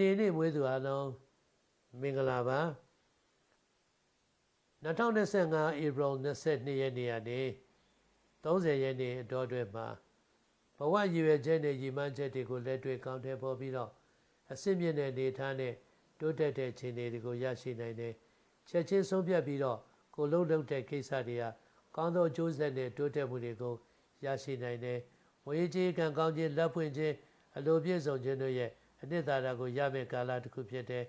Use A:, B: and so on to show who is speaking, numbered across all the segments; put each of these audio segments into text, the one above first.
A: နေနေ့မွေးသူအားလုံးမင်္ဂလာပါ2025 April 22ရက်နေ့ကနေ30ရက်နေ့အတော်အတွင်းမှာဘဝရည်ရွယ်ချက်နဲ့ရည်မှန်းချက်တွေကိုလက်တွေ့ကောင်းထည့်ပေါ်ပြီးတော့အစစ်မြင့်တဲ့နေထားနဲ့တိုးတက်တဲ့ခြေအနေတွေကိုရရှိနိုင်တယ်ချက်ချင်းဆုံးဖြတ်ပြီးတော့ကိုလုံးလုံးတဲ့ကိစ္စတွေကကောင်းသောအကျိုးဆက်နဲ့တိုးတက်မှုတွေကိုရရှိနိုင်တယ်ဝေကြီးကံကောင်းခြင်းလက်ဖွင့်ခြင်းအလိုပြည့်စုံခြင်းတို့ရဲ့ အနှစ်သာရကိုရမယ့်ကာလတစ်ခုဖြစ်တဲ့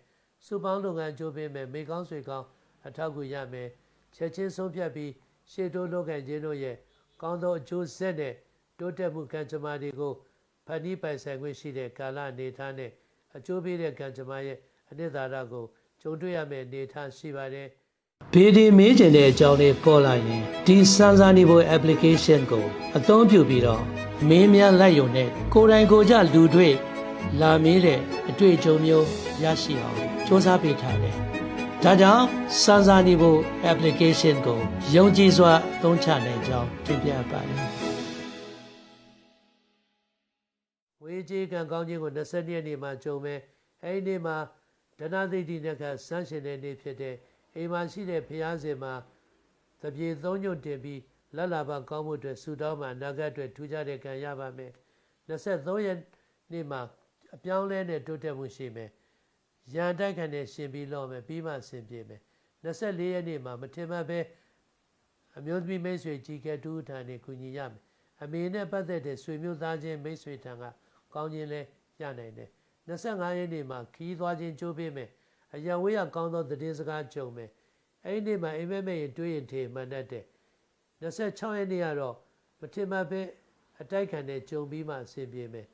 A: စူပေါင်းလုပ်ငန်းကြိုးပမ်းမယ်မိကောင်းဆွေကောင်းအထောက်အကူရမယ်ချက်ချင်းဆုံးဖြတ်ပြီးရှေ့တိုးလုပ်ငန်းခြင်းတို့ရဲ့ကောင်းသောအကျိုးဆက်နဲ့တိုးတက်မှုကံကြမ္မာတွေကိုဖန်တီးပိုင်ဆိုင်ခွင့်ရှိတဲ့ကာလအနေထားနဲ့အကျိုးပေးတဲ့ကံကြမ္မာရဲ့အနှစ်သာရကိုကြုံတွေ့ရမယ့်အနေအထားရှိပါတယ်။ဘေဒီမေးချင်တဲ့အကြောင်းလေးပေါ်လာရင်ဒီစမ်းစာနေဖို့ application ကို အသုံးပြုပြီးတော့မင်းများလိုက်ယုံနဲ့ကိုယ်တိုင်ကိုယ်ကျလူတွေ့ လာမေးတဲ့အတွေ့အကြုံမျိုးရရှိအောင်စ조사ပေးထားတယ်။ဒါကြောင့်စမ်းစာနေဖို့ application ကိုယုံကြည်စွာသုံးချနိုင်ကြောင်းတင်ပြပါတယ်။ဝေကြီးကံကောင်းခြင်းကို20ရက်နေ့မှာကြုံမဲ့အဲဒီနေ့မှာဒနာသိတိနဲ့ကဆန်းရှင်တဲ့နေ့ဖြစ်တဲ့အိမ်မှာရှိတဲ့ဖျားစင်မှာတပြေသုံးညွတ်တင်ပြီးလက်လာပါကောင်းမှုအတွက်ဆုတောင်းမှာအနာဂတ်အတွက်ထူးခြားတဲ့ကံရပါမယ်23ရက်နေ့မှာ အပြောင်းလဲနဲ့တိုးတက်မှုရှိမယ်ရန်တိုက်ခံနဲ့ရှင်ပြီးလောမယ်ပြီးမှဆင်ပြေမယ်24ရက်နေ့မှာမထင်မှတ်ပဲအမျိုးသမီးမိတ်ဆွေကြီးကဲတူထံနေကူညီရမယ်အမေနဲ့ပတ်သက်တဲ့ဆွေမျိုးသားချင်းမိတ်ဆွေထံကကောင်းခြင်းလဲရနိုင်တယ်25ရက်နေ့မှာခီးသွားခြင်းကြိုးပေးမယ်အရာဝေးရကောင်းသောသတင်းစကားကြုံမယ်အဲ့ဒီနေ့မှာအိမ်မက်မဲ့ရင်တွေးရင်ထေမှန်တတ်တယ်26ရက်နေ့ကတော့မထင်မှတ်ပဲအတိုက်ခံနဲ့ကြုံပြီးမှအဆင်ပြေမယ်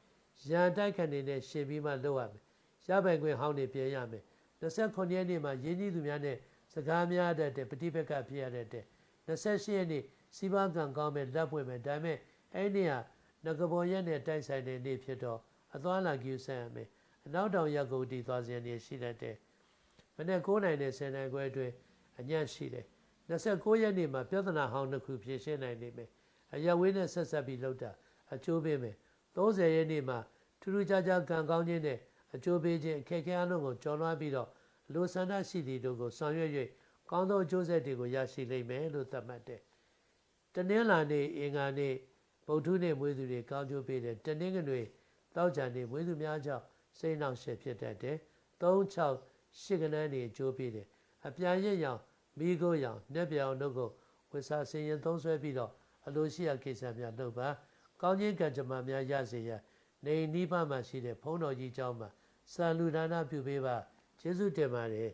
A: ရန်တိုက်ခံနေနဲ့ရှင်ပြီးမှလုပ်ရမယ်ရပိုင်ခွင့်ဟောင်းနေပြင်ရမယ်29ရက်နေ့မှာရင်းနှီးသူများနဲ့စကားများတတ်တဲ့ပฏิပက္ခဖြစ်ရတဲ့28ရက်နေ့စီးပွားကံကောင်းမဲ့လက်ပွင့်မဲ့ဒါပေမဲ့အဲ့ဒီဟာငကဘောရက်နဲ့တိုက်ဆိုင်တဲ့နေ့ဖြစ်တော့အသွားလာကြည့်ဆန်းရမယ်အနောက်တောင်ရက်ကိုတည်သွားစဉ်နေရှိတတ်တယ်မနေ့9နိုင်နဲ့10နိုင်ခွဲအတွင်းအညံ့ရှိတယ်29ရက်နေ့မှာပြဿနာဟောင်းတစ်ခုဖြေရှင်းနိုင်နေမယ်အရဝေးနဲ့ဆက်ဆက်ပြီးလှုပ်တာအကျိုးပေးမယ် 30ရက်နေ့မှာထူးထူးခြားခြားကံကောင်းခြင်းနဲ့အကျိုးပေးခြင်းအခက်အခဲအလုံးကိုကျော်လွှားပြီးတော့လူဆန္ဒရှိသည့်တို့ကိုဆောင်ရွက်၍ကောင်းသောအကျိုးဆက်တွေကိုရရှိလိမ့်မယ်လို့သတ်မှတ်တယ်တနင်္လာနေ့အင်္ဂါနေ့ဗုဒ္ဓနေ့မွေးသူတွေကောင်းကျိုးပေးတယ်တနင်္ဂနွေတောက်ကြနေ့မွေးသူများကြောင့်စိတ်နှောင့်ယှက်ဖြစ်တတ်တယ်3 6 8ကနန်းနေအကျိုးပေးတယ်အပြန်ရစ်ရောင်မိကိုရောင်နှက်ပြောင်တို့ကိုဝိစာစင်ရင်သုံးဆွဲပြီးတော့အလိုရှိရာကိစ္စများလုပ်ပါ ကောင်းခြင်းကံကြမ္မာများရစေရန်နေနိဗ္ဗာန်မှာရှိတဲ့ဘုန်းတော်ကြီးเจ้าမှာစာလူဒါနပြုပေးပါကျေးဇူးတင်ပါတယ်